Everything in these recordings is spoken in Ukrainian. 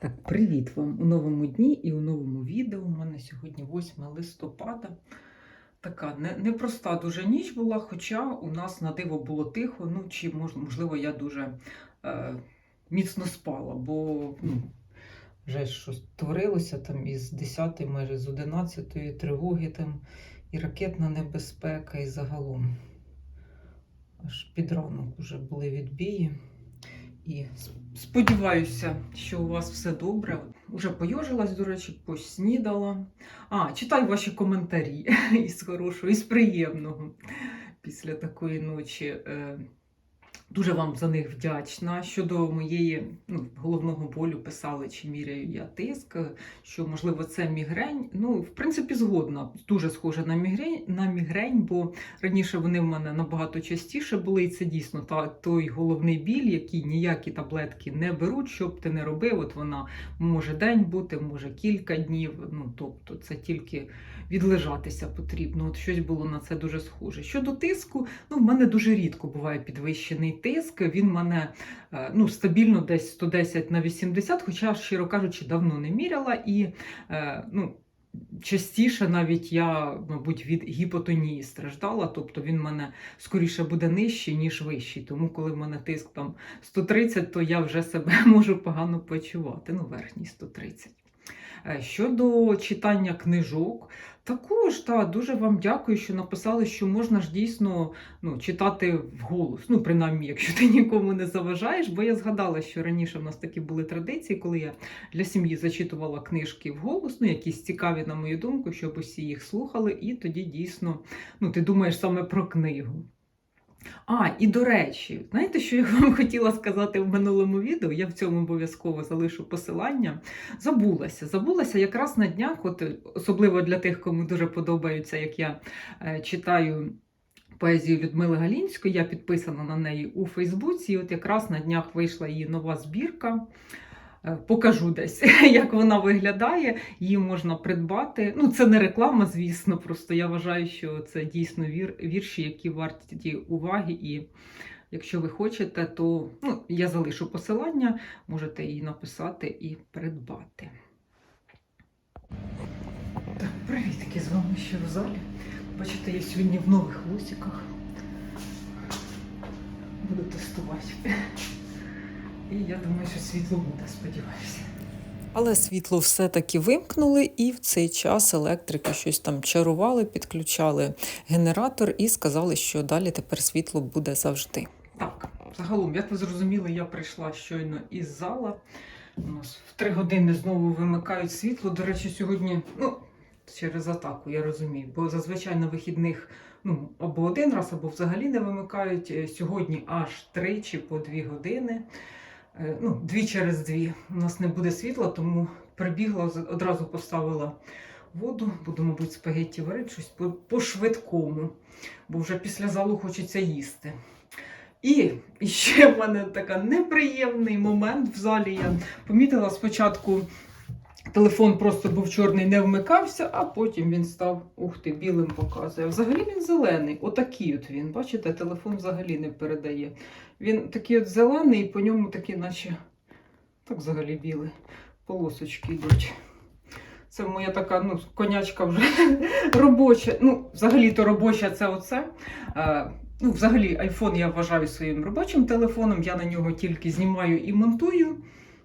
Так, привіт вам у новому дні і у новому відео. У мене сьогодні 8 листопада. Така не- непроста дуже ніч була, хоча у нас на диво було тихо. Ну, чи можливо, я дуже е, міцно спала, бо ну, вже щось творилося там із 10, майже з 11 тривоги там і ракетна небезпека, і загалом. Аж під ранок вже були відбії. І сподіваюся, що у вас все добре. Уже пойожилась, до речі, поснідала. А, читаю ваші коментарі із хорошого, із приємного після такої ночі. Дуже вам за них вдячна. Щодо моєї ну, головного болю писали, чи міряю я тиск, що можливо це мігрень. Ну, в принципі, згодна. Дуже схоже на мігрень, на мігрень, бо раніше вони в мене набагато частіше були, і це дійсно та, той головний біль, який ніякі таблетки не беруть, що б ти не робив. От вона може день бути, може кілька днів. Ну тобто, це тільки відлежатися потрібно. От щось було на це дуже схоже. Щодо тиску, ну в мене дуже рідко буває підвищений тиск. Він мене е, ну, стабільно десь 110 на 80, хоча, щиро кажучи, давно не міряла і е, ну. Частіше навіть я, мабуть, від гіпотонії страждала, тобто він в мене скоріше буде нижчий, ніж вищий. Тому, коли в мене тиск там 130, то я вже себе можу погано почувати. Ну, верхній 130. Е, Щодо читання книжок, також та, дуже вам дякую, що написали, що можна ж дійсно ну, читати вголос. Ну, принаймні, якщо ти нікому не заважаєш, бо я згадала, що раніше в нас такі були традиції, коли я для сім'ї зачитувала книжки вголос, ну, якісь цікаві, на мою думку, щоб усі їх слухали, і тоді дійсно ну, ти думаєш саме про книгу. А, і до речі, знаєте, що я вам хотіла сказати в минулому відео? Я в цьому обов'язково залишу посилання. Забулася. Забулася якраз на днях, от, особливо для тих, кому дуже подобається, як я е, читаю поезію Людмили Галінської. Я підписана на неї у Фейсбуці. І от якраз на днях вийшла її нова збірка. Е, Покажу десь, як вона виглядає. Її можна придбати. Ну, це не реклама, звісно. Просто я вважаю, що це дійсно вір, вірші, які варті уваги. І якщо ви хочете, то ну, я залишу посилання, можете її написати і придбати. Так, привітки з вами ще в залі. Бачите, я сьогодні в нових лусиках. Буду тестувати. І я думаю, що світло буде, сподіваюся. Але світло все-таки вимкнули, і в цей час електрики щось там чарували, підключали генератор і сказали, що далі тепер світло буде завжди. Так, загалом, як ви зрозуміли, я прийшла щойно із зала. У нас в три години знову вимикають світло. До речі, сьогодні, ну, через атаку, я розумію, бо зазвичай на вихідних ну, або один раз, або взагалі не вимикають. Е, Сьогодні аж тричі по дві години. Е, Ну, дві через дві. У нас не буде світла, тому прибігла, одразу поставила воду. Буду, мабуть, спагетті варити щось по- по-швидкому, бо вже після залу хочеться їсти. І ще в мене така неприємний момент в залі. Я помітила спочатку. Телефон просто був чорний, не вмикався, а потім він став ух ти, білим показує. Взагалі він зелений. Отакий от він. Бачите, телефон взагалі не передає. Він такий от зелений, і по ньому такі, наче так взагалі білий. Полосочки йдуть. Це моя така ну, конячка вже робоча. Ну, взагалі-то робоча це оце. Ну, взагалі, iPhone я вважаю своїм робочим телефоном. Я на нього тільки знімаю і монтую.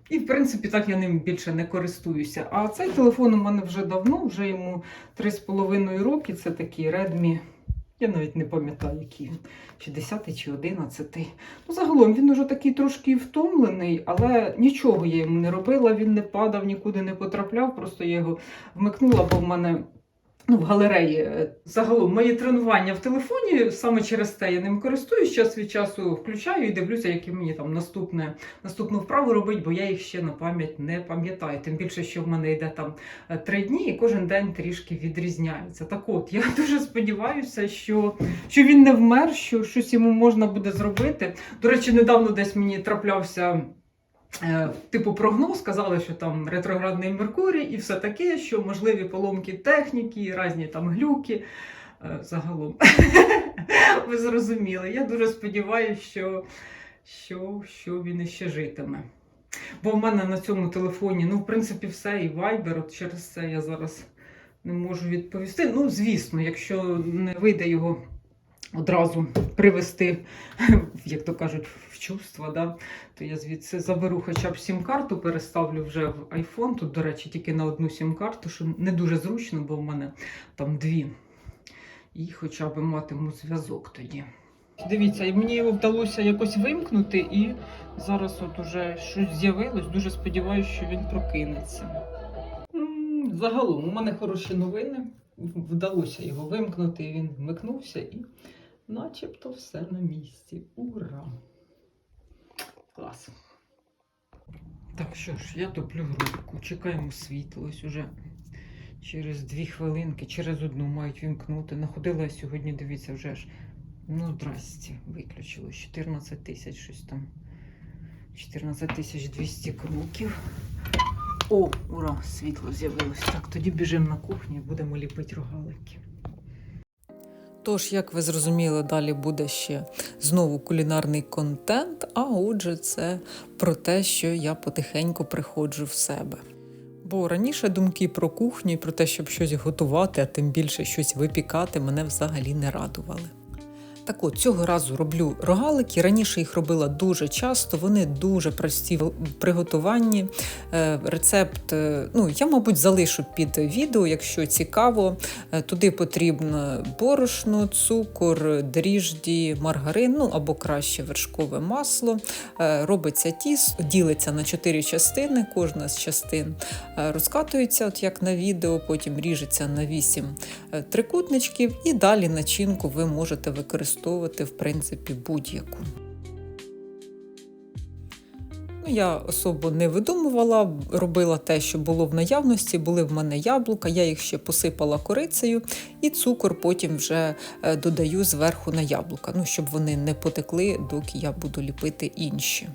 І, в принципі, так я ним більше не користуюся. А цей телефон у мене вже давно, вже йому 3,5 роки. Це такий Redmi. Я навіть не пам'ятаю, який він, чи 10 чи 11. Ну, загалом він уже такий трошки втомлений, але нічого я йому не робила, він не падав, нікуди не потрапляв. Просто я його вмикнула, бо в мене ну, в галереї. е, Загалом мої тренування в телефоні, саме через те я ним користуюсь, час від часу включаю і дивлюся, які мені там наступне, наступну вправу робить, бо я їх ще на пам'ять не пам'ятаю. Тим більше, що в мене йде там е, три дні, і кожен день трішки відрізняється. Так от, я дуже сподіваюся, що, що він не вмер, що щось йому можна буде зробити. До речі, недавно десь мені траплявся. Е, Типу прогноз сказали, що там ретроградний Меркурій і все таке, що можливі поломки техніки, різні там глюки. Е, Загалом, ви зрозуміли. Я дуже сподіваюся, що, що, що він іще житиме. Бо в мене на цьому телефоні, ну, в принципі, все, і Viber, от через це я зараз не можу відповісти. Ну, звісно, якщо не вийде його одразу привести, як то кажуть, в чувства, да, то я звідси заберу хоча б сім-карту, переставлю вже в iPhone. Тут, до речі, тільки на одну сім-карту, що не дуже зручно, бо в мене там дві. І хоча б матиму зв'язок тоді. Дивіться, і мені його вдалося якось вимкнути, і зараз от уже щось з'явилось. Дуже сподіваюся, що він прокинеться. Загалом, у мене хороші новини. Вдалося його вимкнути, він вмикнувся, і начебто все на місці. Ура! Клас. Так, що ж, я топлю грудку, чекаємо світло. Ось уже через дві хвилинки, через одну мають вімкнути. Находила я сьогодні, дивіться, вже ж. Ну, здрасте, виключило. 14 тисяч щось там. 14 тисяч 200 кроків. О, ура, світло з'явилось. Так, тоді біжимо на кухню і будемо ліпити рогалики. Тож, як ви зрозуміли, далі буде ще знову кулінарний контент, а отже, це про те, що я потихеньку приходжу в себе. Бо раніше думки про кухню і про те, щоб щось готувати, а тим більше щось випікати, мене взагалі не радували. Так от цього разу роблю рогалики. Раніше їх робила дуже часто, вони дуже прості в приготуванні. Е, Рецепт, е, ну я, мабуть, залишу під відео, якщо цікаво. Е, Туди потрібно борошно, цукор, дріжджі, маргарин, ну або краще вершкове масло. Робиться тісто, ділиться на чотири частини, кожна з частин розкатується, от як на відео, потім ріжеться на вісім трикутничків, і далі начинку ви можете використовувати в принципі будь-яку. Ну, я особо не видумувала, робила те, що було в наявності. Були в мене яблука, я їх ще посипала корицею, і цукор потім вже е, додаю зверху на яблука, ну, щоб вони не потекли, доки я буду ліпити інші.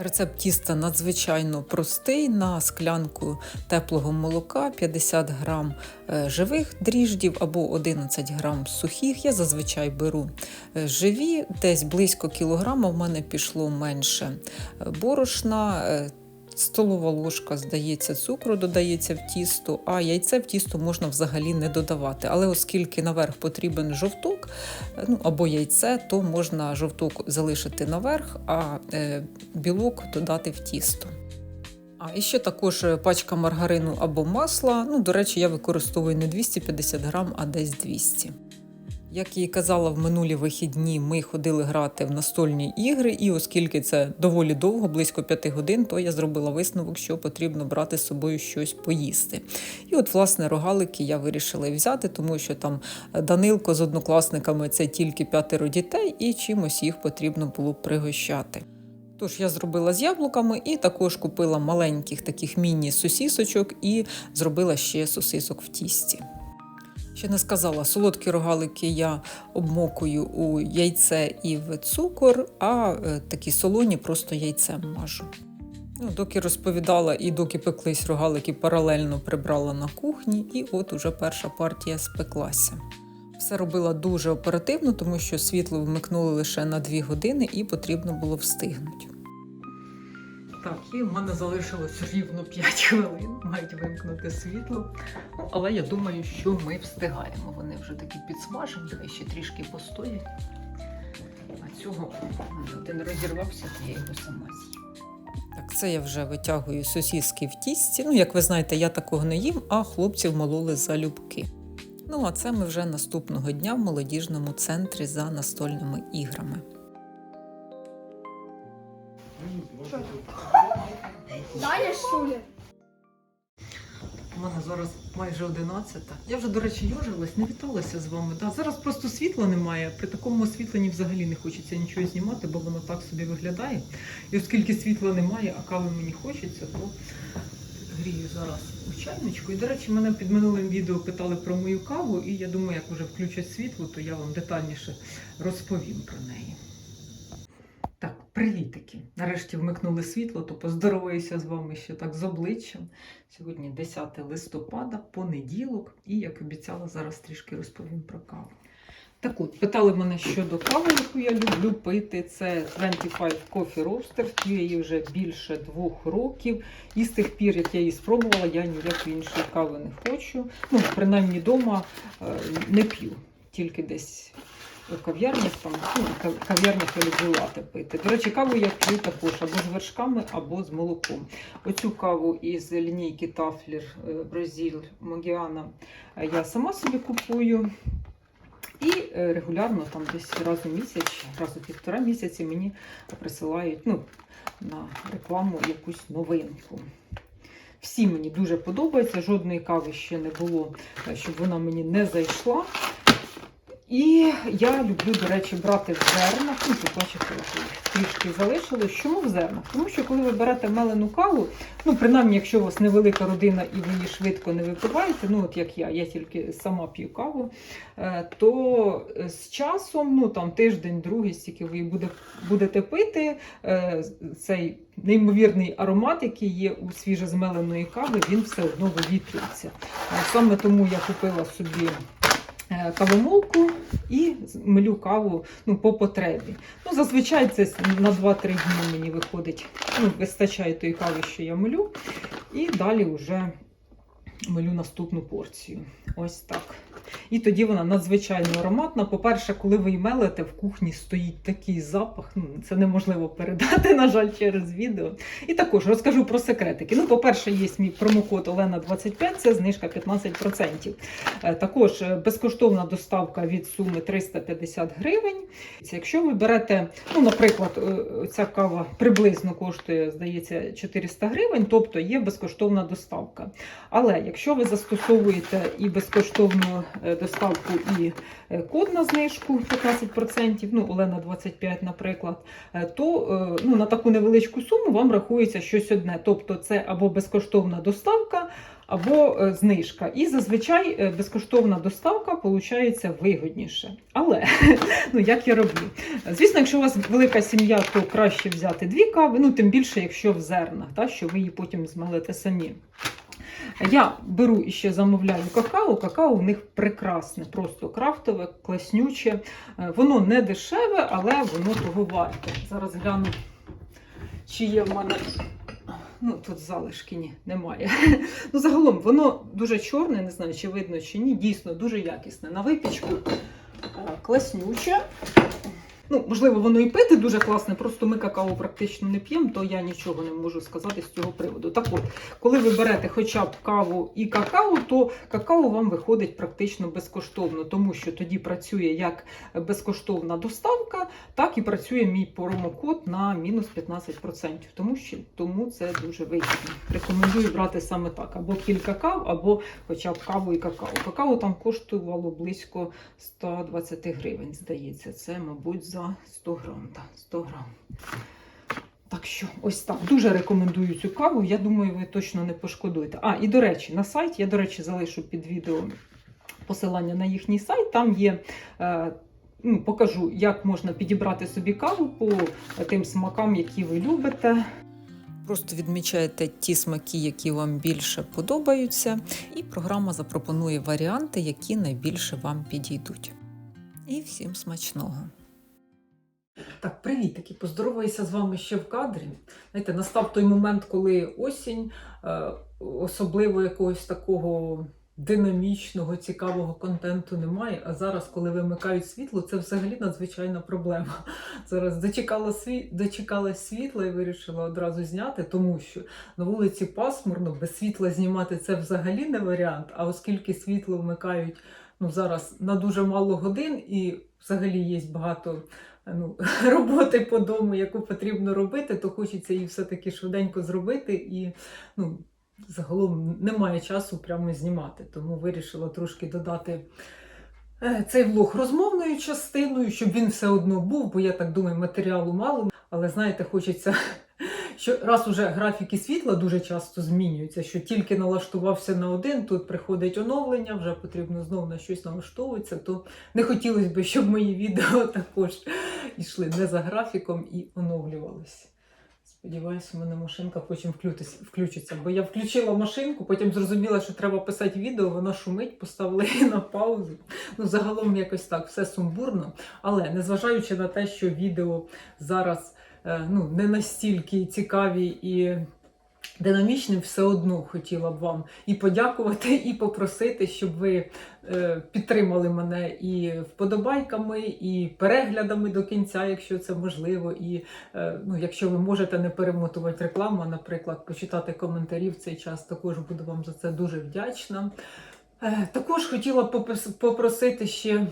Рецепт тіста надзвичайно простий. На склянку теплого молока 50 грам е, живих дріждів або 11 грам сухих. Я зазвичай беру е, живі, десь близько кілограма в мене пішло менше е, борошна. Столова ложка, здається, цукру додається в тісто, а яйце в тісто можна взагалі не додавати. Але оскільки наверх потрібен жовток е, ну, або яйце, то можна жовток залишити наверх, а е, білок додати в тісто. А ще також е, пачка маргарину або масла. Ну, до речі, я використовую не 250 грам, а десь 200. Як я і казала, в минулі вихідні ми ходили грати в настольні ігри, і оскільки це доволі довго, близько 5 годин, то я зробила висновок, що потрібно брати з собою щось поїсти. І от, власне, рогалики я вирішила взяти, тому що там Данилко з однокласниками це тільки п'ятеро дітей, і чимось їх потрібно було пригощати. Тож я зробила з яблуками і також купила маленьких таких міні-сосісочок і зробила ще сосисок в тісті. Ще не сказала, солодкі рогалики я обмокую у яйце і в цукор, а е, такі солоні просто яйцем мажу. Ну, доки розповідала і доки пеклись рогалики, паралельно прибрала на кухні, і от уже перша партія спеклася. Все робила дуже оперативно, тому що світло вмикнули лише на 2 години і потрібно було встигнути. Так, і в мене залишилось рівно 5 хвилин, мають вимкнути світло. Ну, але я думаю, що ми встигаємо. Вони вже такі підсмажені, давай ще трішки постоять. А цього один розірвався, то я його сама з'їм. Так, це я вже витягую сосіски в тісті. Ну, як ви знаєте, я такого не їм, а хлопців мололи залюбки. Ну, а це ми вже наступного дня в молодіжному центрі за настольними іграми. Даня Шулер. У мене зараз майже 11. Я вже, до речі, йожилась, не віталася з вами. Да, зараз просто світла немає. При такому освітленні взагалі не хочеться нічого знімати, бо воно так собі виглядає. І оскільки світла немає, а кави мені хочеться, то грію зараз у чайничку. І, до речі, мене під минулим відео питали про мою каву, і я думаю, як вже включать світло, то я вам детальніше розповім про неї. Привітики. Нарешті вмикнули світло, то поздороваюся з вами ще так з обличчям. Сьогодні 10 листопада, понеділок, і як обіцяла, зараз трішки розповім про каву. Так от, питали мене щодо кави, яку я люблю пити. Це 25 Coffee Roaster. П'ю її вже більше двох років. І з тих пір, як я її спробувала, я ніякої іншої кави не хочу. Ну, принаймні вдома е, не п'ю, тільки десь у кав'ярнях там, ну, в кав'ярнях я люблю пити. До речі, каву я п'ю також або з вершками, або з молоком. Оцю каву із лінійки Тафлер Бразиль Могіана я сама собі купую. І е, регулярно, там десь раз у місяць, раз у півтора місяці мені присилають ну, на рекламу якусь новинку. Всі мені дуже подобаються, жодної кави ще не було, е, щоб вона мені не зайшла. І я люблю, до речі, брати в зернах. Ну, тут бачите, трішки залишилось. Чому в зернах? Тому що коли ви берете мелену каву, ну принаймні, якщо у вас невелика родина і ви її швидко не випиваєте, ну от як я, я тільки сама п'ю каву, е, то з часом, ну там тиждень, другий, стільки ви будете пити, е, цей неймовірний аромат, який є у свіжозмеленої кави, він все одно вивітрюється. Е, Саме тому я купила собі е, кавомолку і милю каву ну, по потребі. Ну, зазвичай це на 2-3 дні мені виходить, ну, вистачає тої кави, що я милю. І далі вже милю наступну порцію. Ось так. І тоді вона надзвичайно ароматна. По-перше, коли ви її мелите, в кухні стоїть такий запах. Ну, це неможливо передати, на жаль, через відео. І також розкажу про секретики. Ну, по-перше, є мій промокод Олена25, це знижка 15%. Е, Також е, безкоштовна доставка від суми 350 гривень. Якщо ви берете, ну, наприклад, е, ця кава приблизно коштує, здається, 400 гривень, тобто є безкоштовна доставка. Але якщо ви застосовуєте і безкоштовну е, доставку, і е, код на знижку 15%, ну, Олена 25, наприклад, е, то ну, на таку невеличку суму вам рахується щось одне. Тобто це або безкоштовна доставка, або знижка. І зазвичай безкоштовна доставка виходить вигідніше. Але ну, як я роблю? Звісно, якщо у вас велика сім'я, то краще взяти дві кави, ну тим більше, якщо в зернах, та, що ви її потім змелите самі. Я беру і ще замовляю какао. Какао у них прекрасне, просто крафтове, класнюче. Е, Воно не дешеве, але воно того варте. Зараз гляну, чи є в мене. Ну, тут залишки ні, немає. Ну, загалом, воно дуже чорне, не знаю, чи видно, чи ні. Дійсно, дуже якісне. На випічку е, класнюче. Ну, можливо, воно і пити дуже класне, просто ми какао практично не п'ємо, то я нічого не можу сказати з цього приводу. Так от, коли ви берете хоча б каву і какао, то какао вам виходить практично безкоштовно, тому що тоді працює як безкоштовна доставка, так і працює мій промокод на мінус 15%. Тому, що, тому це дуже вигідно. Рекомендую брати саме так: або кілька кав, або хоча б каву і какао. Какао там коштувало близько 120 гривень, здається. Це, мабуть, за 100 грам. Так, 100 грам. Так що, ось так. Дуже рекомендую цю каву. Я думаю, ви точно не пошкодуєте. А, і до речі, на сайт, я, до речі, залишу під відео посилання на їхній сайт. Там є. Е, Ну, покажу, як можна підібрати собі каву по тим смакам, які ви любите. Просто відмічаєте ті смаки, які вам більше подобаються, і програма запропонує варіанти, які найбільше вам підійдуть. І всім смачного! Так, привіт, таки поздороваюся з вами ще в кадрі. Знаєте, настав той момент, коли осінь, е, особливо якогось такого динамічного, цікавого контенту немає. А зараз, коли вимикають світло, це взагалі надзвичайна проблема. Зараз дочекала сві... дочекалась світла і вирішила одразу зняти, тому що на вулиці пасмурно, без світла знімати це взагалі не варіант. А оскільки світло вмикають ну, зараз на дуже мало годин, і взагалі є багато ну, роботи по дому, яку потрібно робити, то хочеться її все-таки швиденько зробити. І ну, загалом немає часу прямо знімати. Тому вирішила трошки додати е, цей влог розмовною частиною, щоб він все одно був, бо я так думаю, матеріалу мало. Але знаєте, хочеться. Що раз уже графіки світла дуже часто змінюються, що тільки налаштувався на один, тут приходить оновлення, вже потрібно знову на щось налаштовуватися, то не хотілося б, щоб мої відео також йшли не за графіком і оновлювалися. Сподіваюся, у мене машинка потім включиться. Бо я включила машинку, потім зрозуміла, що треба писати відео, вона шумить, поставила її на паузу. Ну, загалом якось так, все сумбурно. Але незважаючи на те, що відео зараз ну, не настільки цікаві і динамічні, все одно хотіла б вам і подякувати, і попросити, щоб ви е, підтримали мене і вподобайками, і переглядами до кінця, якщо це можливо. І е, ну, якщо ви можете не перемотувати рекламу, наприклад, почитати коментарі в цей час, також буду вам за це дуже вдячна. Е, Також хотіла попросити ще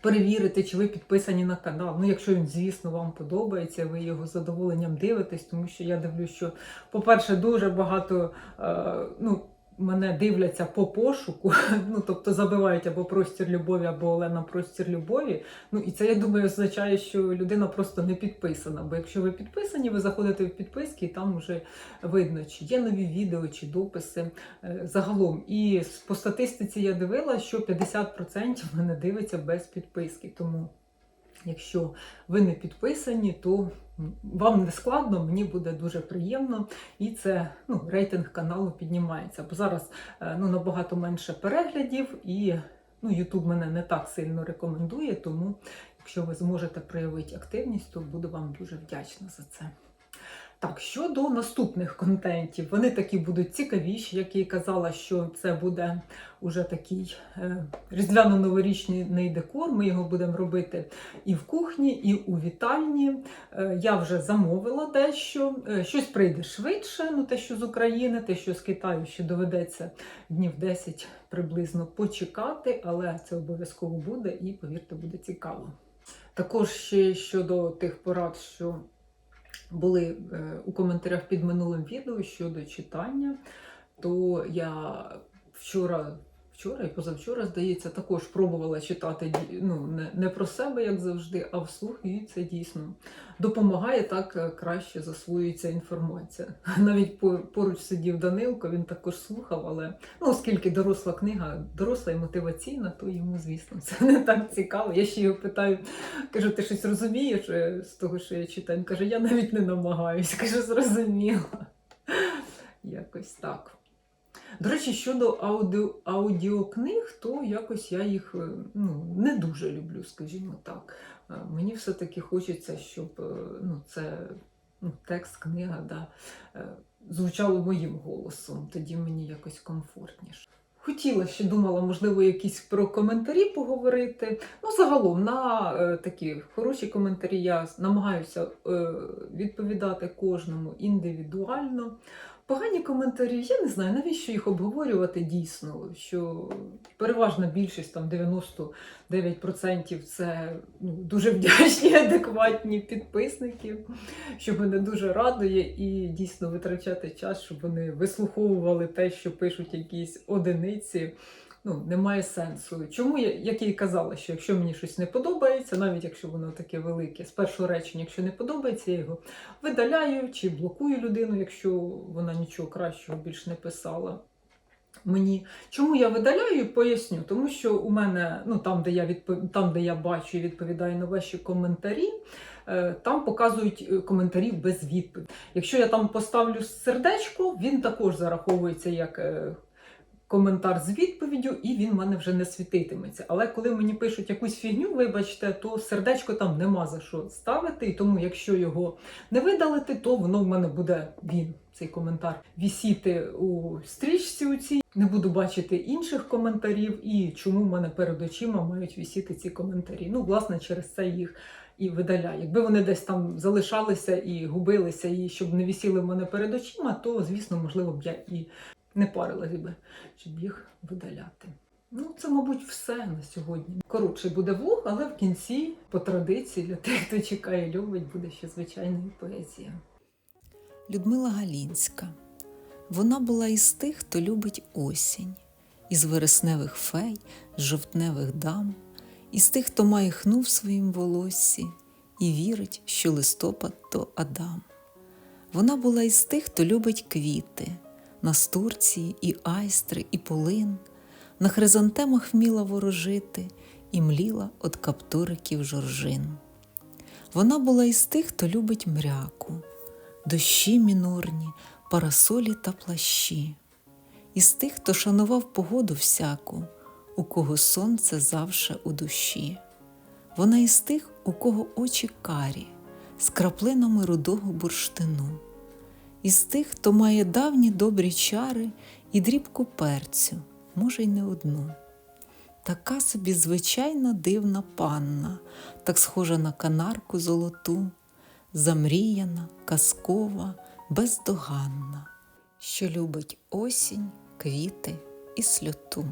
перевірити, чи ви підписані на канал. Ну, якщо він, звісно, вам подобається, ви його задоволенням дивитесь, тому що я дивлюсь, що, по-перше, дуже багато е, ну, мене дивляться по пошуку, ну, тобто забивають або простір любові, або Олена простір любові. Ну, і це, я думаю, означає, що людина просто не підписана. Бо якщо ви підписані, ви заходите в підписки, і там вже видно, чи є нові відео, чи дописи е, загалом. І по статистиці я дивила, що 50% мене дивиться без підписки. Тому, якщо ви не підписані, то вам не складно, мені буде дуже приємно, і це ну, рейтинг каналу піднімається. Бо зараз е, ну, набагато менше переглядів, і ну, мене не так сильно рекомендує, тому якщо ви зможете проявити активність, то буду вам дуже вдячна за це. Так, щодо наступних контентів, вони такі будуть цікавіші, як я і казала, що це буде уже такий е, різдвяно-новорічний декор. Ми його будемо робити і в кухні, і у вітальні. Е, я вже замовила дещо. Е, щось прийде швидше, ну те, що з України, те, що з Китаю, ще доведеться днів 10 приблизно почекати, але це обов'язково буде і, повірте, буде цікаво. Також ще щодо тих порад, що були е, у коментарях під минулим відео щодо читання, то я вчора. Вчора і позавчора, здається, також пробувала читати ну, не, не про себе, як завжди, а вслух, і це дійсно допомагає так е, краще засвоюється інформація. Навіть поруч сидів Данилко, він також слухав, але ну, оскільки доросла книга, доросла і мотиваційна, то йому, звісно, це не так цікаво. Я ще його питаю, кажу, ти щось розумієш е, з того, що я читаю? Він каже, я навіть не намагаюся. Кажу, зрозуміла. Якось так. До речі, щодо аудіо, аудіокниг, то якось я їх е, ну, не дуже люблю, скажімо так. Е, Мені все-таки хочеться, щоб е, ну, це ну, текст, книга да, звучало моїм голосом, тоді мені якось комфортніше. Хотіла ще думала, можливо, якісь про коментарі поговорити. Ну, загалом на е, такі хороші коментарі я намагаюся е, відповідати кожному індивідуально. Погані коментарі, я не знаю, навіщо їх обговорювати дійсно. Що переважна більшість, там 99% це ну, дуже вдячні, адекватні підписники, що мене дуже радує, і дійсно витрачати час, щоб вони вислуховували те, що пишуть якісь одиниці. Ну, немає сенсу. Чому я, як я і казала, що якщо мені щось не подобається, навіть якщо воно таке велике, з першого речення, якщо не подобається, я його видаляю чи блокую людину, якщо вона нічого кращого більш не писала. Мені чому я видаляю, поясню. Тому що у мене, ну там, де я відпов... там, де я бачу і відповідаю на ваші коментарі, е, там показують е, коментарі без відповіді. Якщо я там поставлю сердечко, він також зараховується як е, коментар з відповіддю, і він в мене вже не світитиметься. Але коли мені пишуть якусь фігню, вибачте, то сердечко там нема за що ставити. І тому, якщо його не видалити, то воно в мене буде він, цей коментар, вісіти у стрічці у цій. Не буду бачити інших коментарів, і чому в мене перед очима мають вісіти ці коментарі. Ну, власне, через це їх. І видаляю. Якби вони десь там залишалися і губилися, і щоб не вісіли в мене перед очима, то звісно, можливо б я і не парилась би, щоб їх видаляти. Ну, це, мабуть, все на сьогодні. Коротший буде влог, але в кінці, по традиції, для тих, хто чекає, любить, буде ще звичайна поезія. Людмила Галінська. Вона була із тих, хто любить осінь, із вересневих фей, з жовтневих дам, із тих, хто має хну в своїм волоссі і вірить, що листопад то Адам. Вона була із тих, хто любить квіти, настурції і айстри, і полин, на хризантемах вміла ворожити і мліла от каптуриків жоржин. Вона була із тих, хто любить мряку, дощі мінорні, парасолі та плащі. Із тих, хто шанував погоду всяку, у кого сонце завше у душі. Вона із тих, у кого очі карі, з краплинами рудого бурштину, із тих, хто має давні добрі чари і дрібку перцю, може, й не одну. Така собі звичайна дивна панна, так схожа на канарку золоту, замріяна, казкова, бездоганна, що любить осінь, квіти і сльоту.